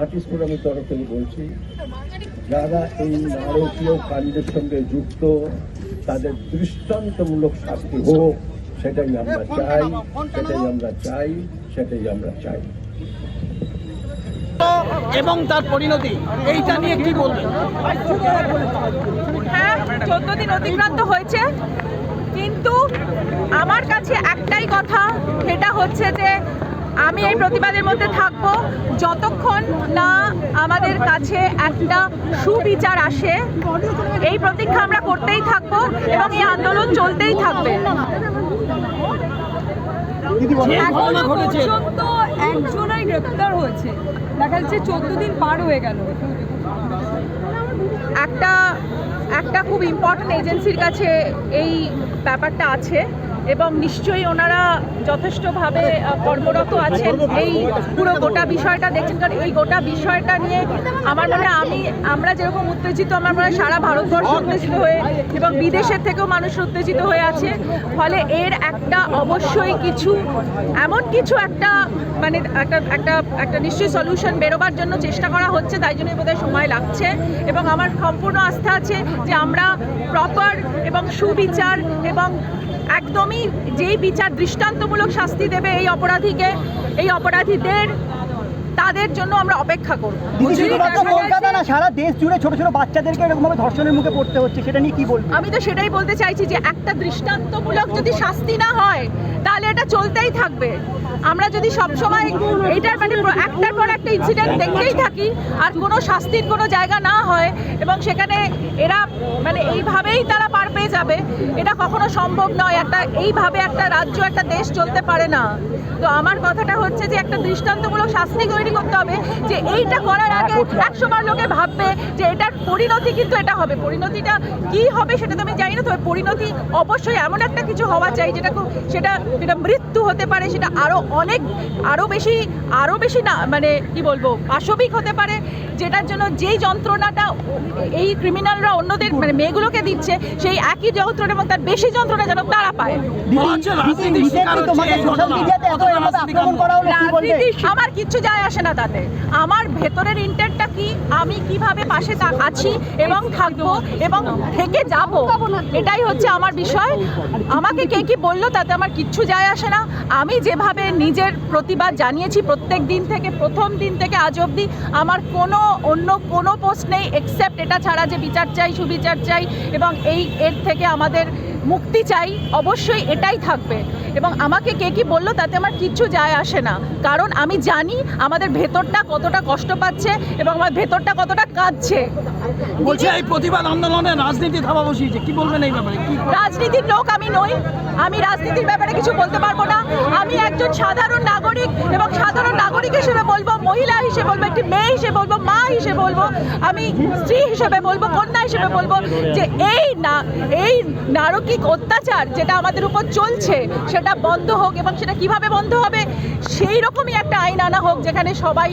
Artist ফোরামের তরফ থেকে বলছি যারা এই নারকীয় কাণ্ডের সঙ্গে যুক্ত তাদের দৃষ্টান্তমূলক শাস্তি হোক সেটাই আমরা চাই সেটাই আমরা চাই সেটাই আমরা চাই। এবং তার পরিণতি এইটা নিয়ে কি বলবেন? হ্যাঁ চোদ্দ দিন অতিক্রান্ত হয়েছে কিন্তু আমার কাছে একটাই কথা সেটা হচ্ছে যে আমি এই প্রতিবাদের মধ্যে থাকব। যতক্ষণ না আমাদের কাছে একটা সুবিচার আসে এই প্রতীক্ষা আমরা করতেই থাকব এবং এই আন্দোলন চলতেই থাকবে। একজনাই গ্রেপ্তার হয়েছে। দেখা যাচ্ছে চোদ্দ দিন পার হয়ে গেল। একটা একটা খুব ইম্পর্ট্যান্ট এজেন্সির কাছে এই ব্যাপারটা আছে। এবং নিশ্চয়ই ওনারা যথেষ্টভাবে কর্মরত আছেন। এই পুরো গোটা বিষয়টা দেখছেন, কারণ এই গোটা বিষয়টা নিয়ে আমার মনে আমি, আমরা যেরকম উত্তেজিত, আমার মনে হয় সারা ভারতবর্ষ উত্তেজিত হয়ে এবং বিদেশের থেকেও মানুষ উত্তেজিত হয়ে আছে। ফলে এর একটা অবশ্যই কিছু, এমন কিছু একটা মানে একটা একটা একটা নিশ্চয়ই সলিউশন বেরোবার জন্য চেষ্টা করা হচ্ছে, তাই জন্যই বোধহয় সময় লাগছে। এবং আমার সম্পূর্ণ আস্থা আছে যে আমরা প্রপার এবং সুবিচার এবং একদমই যেই বিচার দৃষ্টান্তমূলক শাস্তি দেবে এই অপরাধীকে এই অপরাধীদের তাদের জন্য আমরা অপেক্ষা করব। কলকাতা না সারা দেশ জুড়ে ছোট ছোট বাচ্চাদেরকে এরকমভাবে ধর্ষণের মুখে পড়তে হচ্ছে সেটা নিয়ে কি বলবেন আমি তো সেটাই বলতে চাইছি যে একটা দৃষ্টান্তমূলক যদি শাস্তি না হয় তাহলে এটা চলতেই থাকবে। আমরা যদি সব সময় এইটার মানে একটার পর একটা ইনসিডেন্ট দেখতেই থাকি আর কোনো শাস্তির কোনো জায়গা না হয় এবং সেখানে এরা মানে এইভাবেই তারা পার পেয়ে যাবে এটা কখনো সম্ভব নয়। একটা এইভাবে একটা রাজ্য একটা দেশ চলতে পারে না। তো আমার কথাটা হচ্ছে যে একটা দৃষ্টান্তমূলক শাস্তি তৈরি করতে হবে যে এইটা করার আগে একসময় লোকে ভাববে যে এটার পরিণতি কিন্তু এটা হবে। পরিণতিটা কি হবে সেটা তো আমি জানি না তবে পরিণতি অবশ্যই এমন একটা কিছু হওয়া চাই যেটা খুব সেটা সেটা মৃত্যু হতে পারে সেটা আরও অনেক আরও বেশি আরও বেশি না মানে কি বলব পাশবিক হতে পারে যেটার জন্য যেই যন্ত্রণাটা এই ক্রিমিনালরা অন্যদের মানে মেয়েগুলোকে দিচ্ছে সেই একই যন্ত্রণা এবং তার বেশি যন্ত্রণা যেন তারা পায়। আমার কিচ্ছু যায় আসে না তাতে আমার ভেতরের ইন্টেন্টটা কি? আমি কীভাবে পাশে আছি এবং থাকব এবং থেকে যাব? এটাই হচ্ছে আমার বিষয়। আমাকে কে কি বলল তাতে আমার কিচ্ছু যায় আসে না। আমি যেভাবে নিজের প্রতিবাদ জানিয়েছি প্রত্যেক দিন থেকে, প্রথম দিন থেকে আজ অবধি, আমার কোনো অন্য কোনো পোস্ট নেই এক্সেপ্ট এটা ছাড়া যে বিচার চাই, সুবিচার চাই এবং এই এর থেকে আমাদের মুক্তি চাই অবশ্যই এটাই থাকবে। এবং আমাকে কে কি বলল তাতে আমার কিচ্ছু যায় আসে না। কারণ আমি জানি আমাদের ভেতরটা কতটা কষ্ট পাচ্ছে এবং আমার ভেতরটা কতটা কাঁদছে। বলছে এই প্রতিবাদ আন্দোলনে রাজনীতি থাবা বসিয়েছে। কি বলবেন এই ব্যাপারে? রাজনীতির লোক আমি নই। আমি রাজনীতির ব্যাপারে কিছু বলতে পারব না। আমি একজন সাধারণ নাগরিক এবং সাধারণ নাগরিক হিসেবে বলব মহিলা হিসেবে বলব একটি মেয়ে হিসেবে বলব মা হিসেবে বলব আমি স্ত্রী হিসেবে বলব কন্যা হিসেবে বলব যে এই না এই নারকিক অত্যাচার যেটা আমাদের উপর চলছে, সেটা বন্ধ হোক এবং সেটা কীভাবে বন্ধ হবে সেই রকমই একটা আইন আনা হোক যেখানে সবাই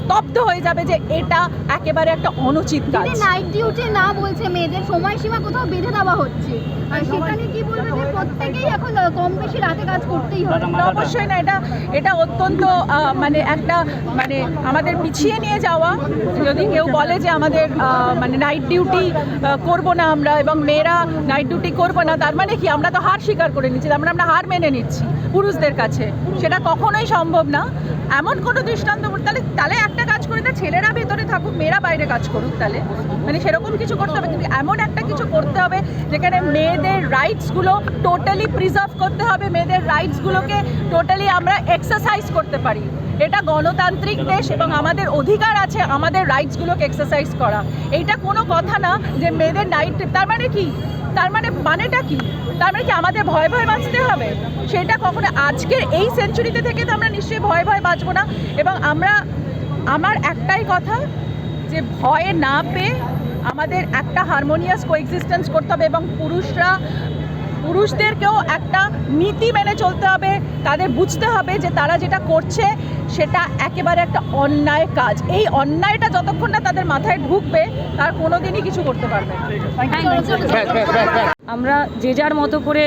স্তব্ধ হয়ে যাবে যে এটা একেবারে একটা অনুচিত কাজ। নাইট ডিউটি না বলছে মেয়েদের সময়সীমা কোথাও বেঁধে দেওয়া হচ্ছে। আর সেখানে কি বলবে যে প্রত্যেকেই এখন কম বেশি রাতে কাজ করতেই হবে। না, অবশ্যই না এটা এটা অত্যন্ত মানে একটা মানে আমাদের পিছিয়ে নিয়ে যাওয়া। যদি কেউ বলে যে আমাদের মানে নাইট ডিউটি করব না আমরা এবং মেয়েরা নাইট ডিউটি করব না তার মানে কি? আমরা তো হার স্বীকার করে নিচ্ছি আমরা আমরা হার মেনে নিচ্ছি পুরুষদের কাছে। সেটা কখনোই সম্ভব না। এমন কোনো দৃষ্টান্ত তাহলে তাহলে একটা কাজ করি না, ছেলেরা ভেতরে থাকুক, মেয়েরা বাইরে কাজ করুক তাহলে। মানে সেরকম কিছু করতে হবে, কিন্তু এমন একটা কিছু করতে হবে, যেখানে মেয়েদের রাইটসগুলো টোটালি প্রিজার্ভ করতে হবে, মেয়েদের রাইটসগুলোকে টোটালি আমরা এক্সারসাইজ করতে পারি। এটা গণতান্ত্রিক দেশ এবং আমাদের অধিকার আছে আমাদের রাইটসগুলোকে এক্সারসাইজ করা। এইটা কোনো কথা না যে মেয়েদের নাইট তার মানে কি? তার মানে মানেটা কি? তার মানে কি আমাদের ভয় ভয় বাঁচতে হবে? সেটা কখনো আজকের এই সেঞ্চুরিতে থেকে তো আমরা নিশ্চয়ই ভয় ভয় বাঁচবো না। এবং আমরা, আমার একটাই কথা যে ভয়ে না পেয়ে আমাদের একটা হারমোনিয়াস কোএক্সিস্টেন্স করতে হবে এবং পুরুষরা, পুরুষদেরকেও একটা নীতি মেনে চলতে হবে, তাদের বুঝতে হবে যে তারা যেটা করছে সেটা একেবারে একটা অন্যায় কাজ। এই অন্যায়টা যতক্ষণ না তাদের মাথায় ঢুকবে তার কোনো দিনই কিছু করতে পারবে না। আমরা যে যার মতো করে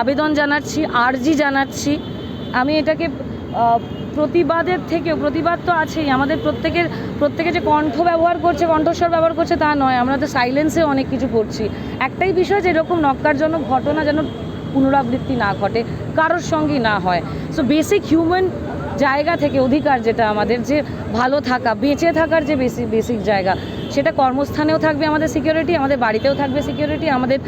আবেদন জানাচ্ছি আর্জি জানাচ্ছি। আমি এটাকে প্রতিবাদের থেকেও প্রতিবাদ তো আছেই। আমাদের প্রত্যেকের প্রত্যেকে যে কণ্ঠ ব্যবহার করছে কণ্ঠস্বর ব্যবহার করছে তা নয়। আমরা তো সাইলেন্সে অনেক কিছু করছি। একটাই বিষয় যে এরকম নক্কারজনক ঘটনা যেন পুনরাবৃত্তি না ঘটে কারোর সঙ্গেই না হয়। সো বেসিক হিউম্যান জায়গা থেকে অধিকার যেটা আমাদের, যে ভালো থাকা, বেঁচে থাকার যে বেসিক বেসিক জায়গা, সেটা কর্মস্থানেও থাকবে আমাদের সিকিউরিটি আমাদের বাড়িতেও থাকবে সিকিউরিটি আমাদের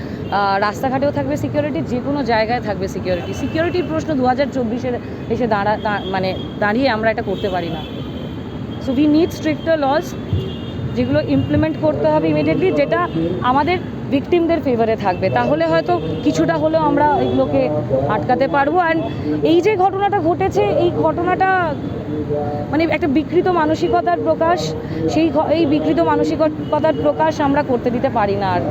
রাস্তাঘাটেও থাকবে সিকিউরিটি যে কোনো জায়গায় থাকবে সিকিউরিটি সিকিউরিটির প্রশ্ন দু হাজার চব্বিশে এসে দাঁড়া মানে দাঁড়িয়ে আমরা এটা করতে পারি না। So we need stricter laws যেগুলো ইমপ্লিমেন্ট করতে হবে ইমিডিয়েটলি যেটা আমাদের ভিকটিমদের ফেভারে থাকবে। তাহলে হয়তো কিছুটা হলেও আমরা এগুলোকে আটকাতে পারব। অ্যান্ড এই যে ঘটনাটা ঘটেছে, এই ঘটনাটা মানে একটা বিকৃত মানসিকতার প্রকাশ, সেই এই বিকৃত মানসিকতার প্রকাশ আমরা করতে দিতে পারি না আর।